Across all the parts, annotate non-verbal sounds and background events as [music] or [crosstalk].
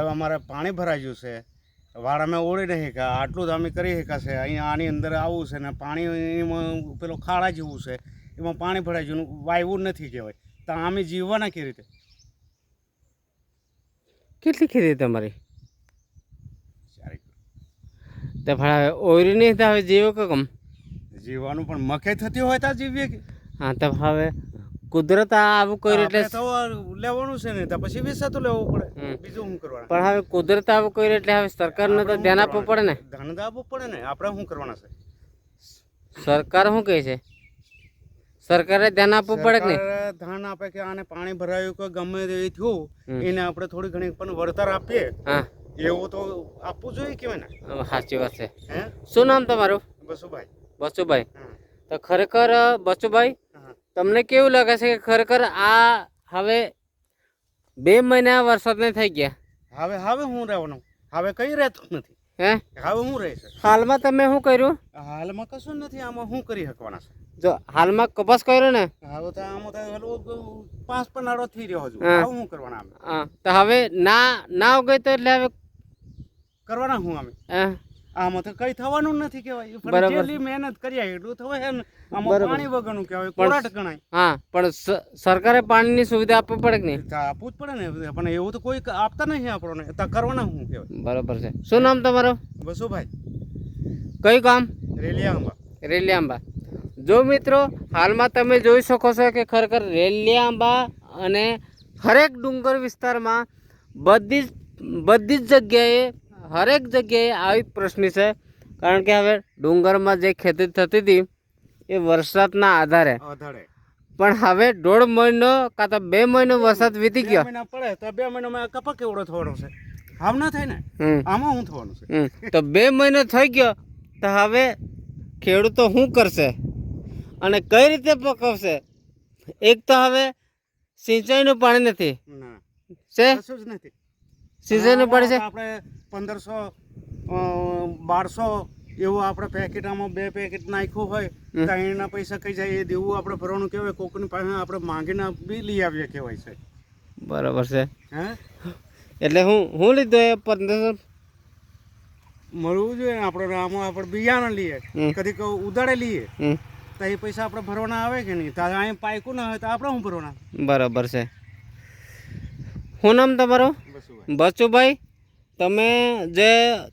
હવે અમારે પાણી ભરાઈ ગયું છે. વાળ અમે ઓળી નહીં કે આટલું જ અમે કરી શકાશે અહીંયા આની અંદર આવવું છે ને પાણી એમાં પેલો ખાડા જેવું છે. એમાં પાણી ભરાઈ ગયું વાયવું નથી કહેવાય. તો અમે જીવવાના કેવી રીતે? કેટલી ખેતી તમારી? તો ભાઈ ઓરી નહીં તો હવે જીવો કે કમ? જીવવાનું પણ મકે થતી હોય તો જીવીએ કે? હા તો હવે કુદરત આવું કર્યું એટલે લેવાનું છે ને તો પછી વેચાતું લેવું પડે. બીજું શું કરવાના? પણ હવે કુદરત આવું કર્યું એટલે હવે સરકારને તો ધ્યાન આપવું પડે ને. ધન તો આપવું પડે ને. આપણે શું કરવાના છે? સરકાર શું કહે છે? સરકારે ધ્યાન આપવું પડે કે નહીં? ધ્યાન આપે કે આને પાણી ભરાયું કે ગમે તે થયું એને આપણે થોડી ઘણી પણ વળતર આપીએ. હા. એવું તો આપવું જોઈએ કેવાય ને? સાચી વાત છે. હે? શું નામ તમારું? બસુભાઈ. બસુભાઈ. તો ખરેખર બસુભાઈ તમને કેવું લાગે છે કે ખરેખર આ હવે બે મહિના વરસાદ નહીં થઈ ગયા? હવે હવે હું રહેવાનું. હવે કઈ રહેતું નથી. હે? હવે હું રહે છે હાલમાં તમે શું કર્યું? હાલમાં કશું નથી. આમાં શું કરી શકવાના છે? જો હાલમાં કપાસ કર્યો ને? હવે તો આમાં તો હલવો પાંચ પનાડો થઈ રહ્યો હજુ. હવે શું કરવાના અમે તો હવે ના ના ઉગે તો એટલે હવે કરવાના હું અમે હા, આમાં તો કઈ થવાનું નથી કહેવાય. પણ. જેટલી મહેનત કર્યા એટલું થવાય છે આમાં પાણી વગરનું કહેવાય કોરાટ ગણાય. હા પણ સરકારે પાણીની સુવિધા આપવી પડે કે નહીં? આપવું જ પડે ને પણ એવું તો કોઈ આપતા નહીં આપણને. તો કરવાના શું કહેવાય? બરાબર છે. શું નામ તમારું? બસુભાઈ કયું ગામ? રેલિયાંબા. રેલિયાંબા. જો મિત્રો હાલમાં તમે જોઈ શકો છો કે ખરેખર રેલિયાંબા અને હરેક ડુંગર વિસ્તારમાં બધી જ બધી જ જગ્યાએ હરેક જગ્યાએ આવી પ્રશ્ન છે. કારણ કે હવે ડુંગરમાં જે ખેતી થતી હતી એ વરસાદના આધારે. પણ હવે દોઢ મહિનો કાં તો બે મહિનો વરસાદ વીતી ગયો. પડે તો બે મહિનામાં કપા કેવડો થવાનો છે. આમ ના થાય ને? આમાં હું થવાનું છે? તો બે મહિનો થઈ ગયો તો હવે ખેડૂતો શું કરશે? અને કઈ રીતે પકવશે? એક તો હવે સિંચાઈનું પાણી નથી. છે? સિંચાઈનું પાણી છે. આપણે પંદરસો બારસો એવું આપણે પેકેટ આમાં બે પેકેટ નાખ્યું હોય તો એના પૈસા કઈ જાય એ દેવું આપણે ભરવાનું કહેવાય કોકની પાસે આપણે માંગીને બી લઈ આવીએ કહેવાય છે. બરાબર છે. હે? એટલે હું હું લીધો એ પંદરસો? મળવું જોઈએ આપણે આમાં આપણે બિયારણ લઈએ. કદી ઉદાડે લઈએ તો એ પૈસા આપણે ભરવાના આવે કે નહીં? તારે અહીંયા પાયકું ના હોય તો આપણે શું ભરવાના? બરાબર છે. શું નામ તમારું? બચુભાઈ તમે જે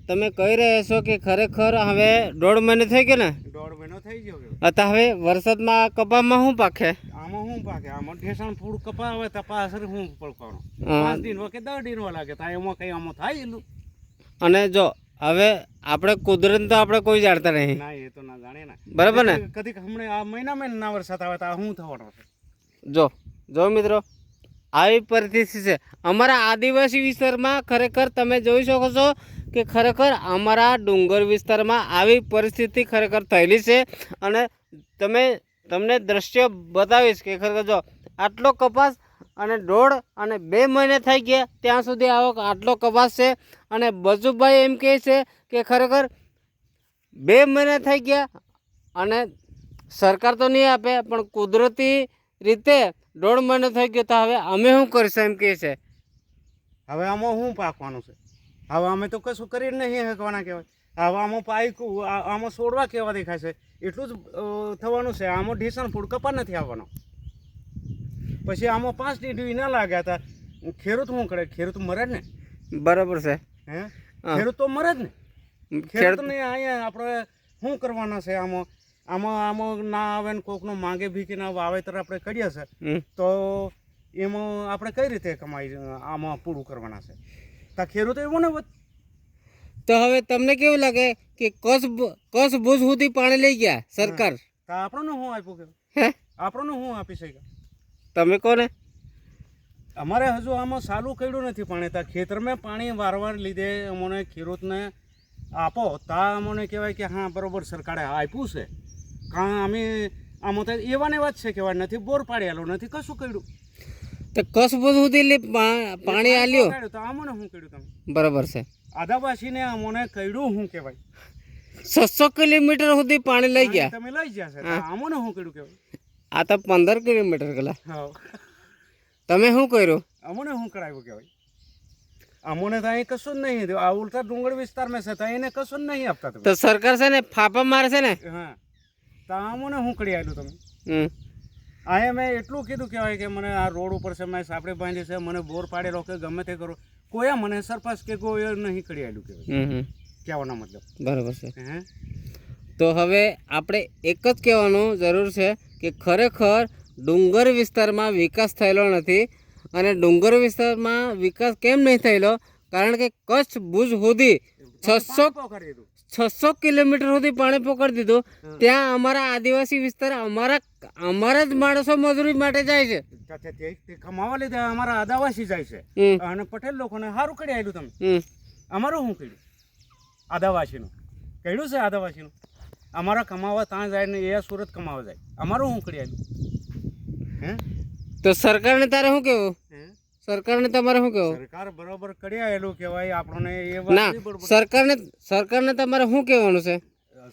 તમે કહી રહ્યા છો કે ખરેખર હવે દોઢ મહિનો થઈ ગયો ને? દોઢ મહિનો થઈ ગયો અત્યારે હવે વરસાદમાં કપામાં શું પાકે? આમાં શું પાકે? આમાં ઢેસણ ફૂડ કપા હવે તો હું શું પડવાનું પાંચ દિન કે દસ દિન લાગે. તો એમાં કઈ આમાં થાય એલું અને જો હવે આપણે કુદરત તો આપણે કોઈ જાણતા નહીં. ના એ તો ના જાણે ને. બરાબર ને? કદી હમણાં આ મહિના મહિના ના વરસાદ આવે તો આ શું થવાનો છે? જો જો મિત્રો આવી પરિસ્થિતિ છે. અમારા આદિવાસી વિસ્તારમાં ખરેખર તમે જોઈ શકો છો કે ખરેખર અમારા ડુંગર વિસ્તારમાં આવી પરિસ્થિતિ ખરેખર થયેલી છે અને તમે તમને દ્રશ્ય બતાવીશ કે ખરેખર જો આટલો કપાસ અને દોઢ અને બે મહિને થઈ ગયા ત્યાં સુધી આવો આટલો કપાસ છે અને બજુભાઈ એમ કહે છે કે ખરેખર બે મહિને થઈ ગયા અને સરકાર તો નહીં આપે પણ કુદરતી રીતે દોઢ મહિનો થઈ ગયો તો હવે અમે શું કરીશું એમ કહે છે. હવે આમાં શું પાકવાનું છે? હવે અમે તો કશું કરી નહીં શકવાના કહેવાય. હવે આમાં પાયકું આમાં છોડવા કેવા દેખાય છે? એટલું જ થવાનું છે. આમાં ઢીસણ ફૂડ કપા નથી આવવાનો. પછી આમાં પાંચ ડીડી ના લાગ્યા હતા. ખેડૂત શું કરે? ખેડૂત મરે જ ને? બરાબર છે. હે? ખેડૂત તો મરે જ ને? ખેડ ખેડૂતને અહીંયા આપણે શું કરવાના છે આમાં? આમાં આમાં ના આવે ને કોકનો માંગે ભીકીના વાવેતર આપણે કરીએ છે તો એમાં આપણે કઈ રીતે કમાઈ આમાં પૂરું કરવાના છે. તો ખેડૂત એવો ને તો હવે તમને કેવું લાગે કે કસ કસ ભૂજ સુધી પાણી લઈ ગયા સરકાર? તો આપણને શું આપ્યું કે? હે? આપણને શું આપી શક્યા? તમે કોને? અમારે હજુ આમાં સાલું કર્યું નથી પાણી. ત્યાં ખેતરમાં પાણી વારવાર લીધે અમને ખેડૂતને આપો. તા અમને કહેવાય કે હા બરોબર સરકારે આપ્યું છે. કાં અમે આમાં તો એવા ને એવા જ છે કહેવાય નથી બોર પાડેલો નથી કશું કર્યું. તો કસ બધું સુધી પાણી આલ્યો? તો આમને શું કર્યું તમે? બરાબર છે. આદાવાસીને અમોને કર્યું શું કહેવાય? છસો કિલોમીટર સુધી પાણી લઈ ગયા. તમે લઈ ગયા છે આમોને શું કર્યું કહેવાય? આ તો પંદર કિલોમીટર ગયેલા હા. તમે શું કર્યું? અમને શું કરાવ્યું કહેવાય? અમોને તો અહીં કશું જ નહીં આ ઉલટા ડુંગર વિસ્તારમાં છે તો એને કશું જ નહીં આપતા તો સરકાર છે ને ફાફા મારે છે ને હા. તો અમોને હું કરી આવેલું તમે. અહીંયા મેં એટલું કીધું કહેવાય કે મને આ રોડ ઉપર છે મેં સાપડી બાંધી છે મને બોર પાડેલો કે ગમે તે કરો. કોયા મને સરપંચ કે કોઈ નહીં કરી આવેલું કહેવાય. કહેવાનો મતલબ. બરાબર છે. હે? તો હવે આપણે એક જ કહેવાનું જરૂર છે કે ખરેખર ડુંગર વિસ્તારમાં વિકાસ થયેલો નથી અને ડુંગર વિસ્તારમાં વિકાસ કેમ નહીં થયેલો? કારણ કે કચ્છ ભુજ સુધી છસો કરી દીધું. છસો કિલોમીટર સુધી પાણી પકડી દીધું. ત્યાં અમારા આદિવાસી વિસ્તાર અમારા અમારા જ માણસો મજૂરી માટે જાય છે. કમાવા લીધે અમારા આદિવાસી જાય છે. અને પટેલ લોકોને સારું કરી આવ્યું તમે. અમારું શું કર્યું? આદિવાસીનું. કર્યું છે આદિવાસીનું? અમારા કમાવા ત્યાં જાય ને એ સુરત કમાવા જાય. અમારું શું કરી આવ્યું હે? તો સરકારને તારે શું કહેવું? સરકારને તમારે શું કહેવું? સરકાર બરોબર કરી આવેલું કહેવાય આપણને એ ના સરકારને સરકારને તમારે શું કહેવાનું છે?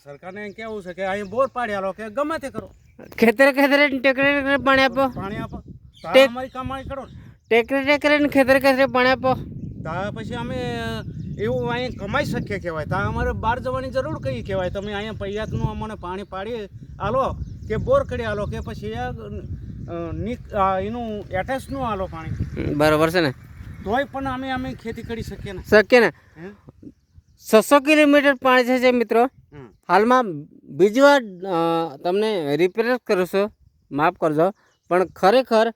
સરકારને કેવું છે કે અહીં બોર પાડ્યા કે ગમે તે કરો. ખેતરે ખેતરે ટેકરે ટેકરે પાણી આપો. પાણી આપો. અમારી કમાણી કરો ટેકરે ટેકરે ખેતરે ખેતરે પાણી આપો. તા પછી અમે એવું અહીં કમાઈ શકીએ કહેવાય. તા અમારે બહાર જવાની જરૂર કઈ કહેવાય? તમે અહીંયા પૈયાતનું અમને પાણી પાડી આલો કે બોર કરી આલો કે પછી એનું એટેચનું આલો પાણી. બરાબર છે ને? તોય પણ અમે અમે ખેતી કરી શકીએ ને. શકીએ ને? છસો કિલોમીટર પાણી છે મિત્રો. હાલમાં બીજી વાર તમને રિપેર કરશો માફ કરજો. પણ ખરેખર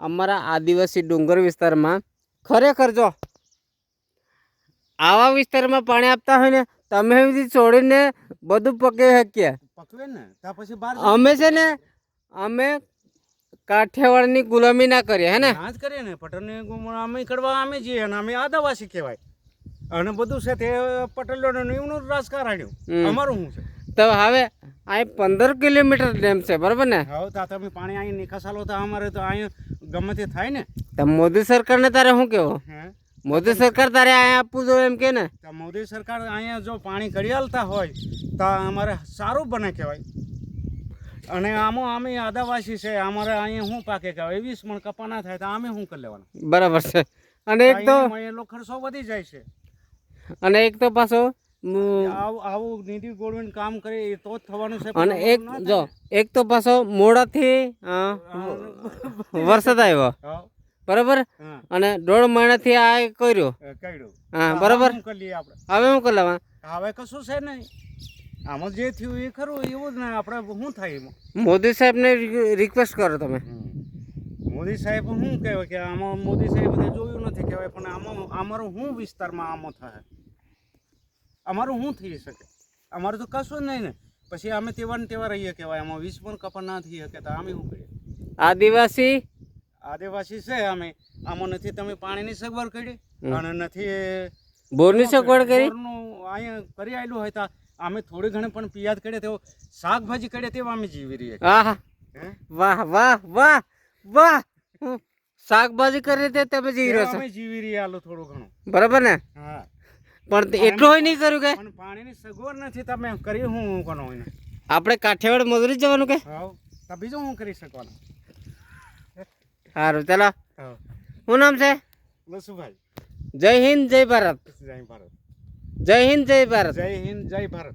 અમારા આદિવાસી ડુંગર વિસ્તારમાં ખરેખર જો આવા વિસ્તારમાં પાણી આપતા હોય ને તમે છોડીને બધું પકવી શકીએ. ને? અમે છે ને અમે કાઠિયાવાડની ગુલામી ના કરીએ હે ને? ના જ કરીએ ને પટેલની ગુલામી કરવા અમે જઈએ અને અમે આદિવાસી કહેવાય. અને બધું છે તે પટેલોનું એમનું રાજકારણ્યું અમારું શું છે? તો હવે અહીં પંદર કિલોમીટર ડેમ છે બરાબર ને? હવે તા તમે પાણી અહીં નિકાસાલો તો અમારે તો અહીં ગમે તે થાય ને. તો મોદી સરકારને તારે શું કહેવું? હે? મોદી સરકાર તારે અહીંયા આપવું જોઈએ એમ કે ને? તો મોદી સરકાર અહીંયા જો પાણી કરી આલતા હોય તો અમારે સારું બને કહેવાય. અને આમાં અમે આદિવાસી છે અમારે અહીંયા શું પાકે કહેવાય એવી મણ કપા ના થાય તો અમે શું કરી લેવાના? બરાબર છે. અને એક તો અહીંયા ખર્ચો વધી જાય છે. અને એક તો પાછો આવું નિધિ ગોળવીને કામ કરે તો જ થવાનું છે અને એક જો એક તો પાછો મોડાથી વરસાદ આવ્યો. [laughs] બરાબર? અને દોઢ મહિનાથી આ કર્યો. એ હા બરાબર? હવે શું કરી લેવા હવે કશું છે નહીં. આમાં જે થયું એ ખરું એવું જ ને આપણે શું થાય એમાં? મોદી સાહેબને રિક્વેસ્ટ કરો તમે. મોદી સાહેબ શું કહેવાય કે આમાં મોદી સાહેબ જોયું નથી કહેવાય પણ આમાં અમારું શું વિસ્તારમાં આમાં થાય? અમારું શું થઈ શકે? અમારું તો કશું જ નહીં ને. પછી અમે તેવા ને તેવા રહીએ કહેવાય આમાં વીસ પણ કપા ના થઈ શકે તો અમે શું કહીએ આદિવાસી? આદિવાસી છે અમે. આમાં નથી તમે પાણીની સગવડ કરી? અને નથી બોરની સગવડ કરી? અહીંયા કરી આવેલું હોય તો અમે થોડી ઘણી પણ પિયાદ કરીએ તો શાકભાજી કરીએ તેવા અમે જીવી રહીએ આહા. હે? વાહ વાહ વાહ વાહ. શાકભાજી કરી તે તમે જીવી રહ્યો છો. અમે જીવી રહ્યા આલો થોડું ઘણું. બરાબર ને? હા. પણ એટલું હોય નહીં કર્યું કે? પણ પાણીની સગવડ નથી તમે કરી હું કોનો હોય આપણે કાઠિયાવાડ મજૂરી જવાનું કે? હા બીજું હું કરી શકવાનું? સારું ચાલો. શું નામ છે? વસુભાઈ જય હિન્દ જય ભારત. જય ભારત. જય હિન્દ જય ભારત. જય હિન્દ જય ભારત.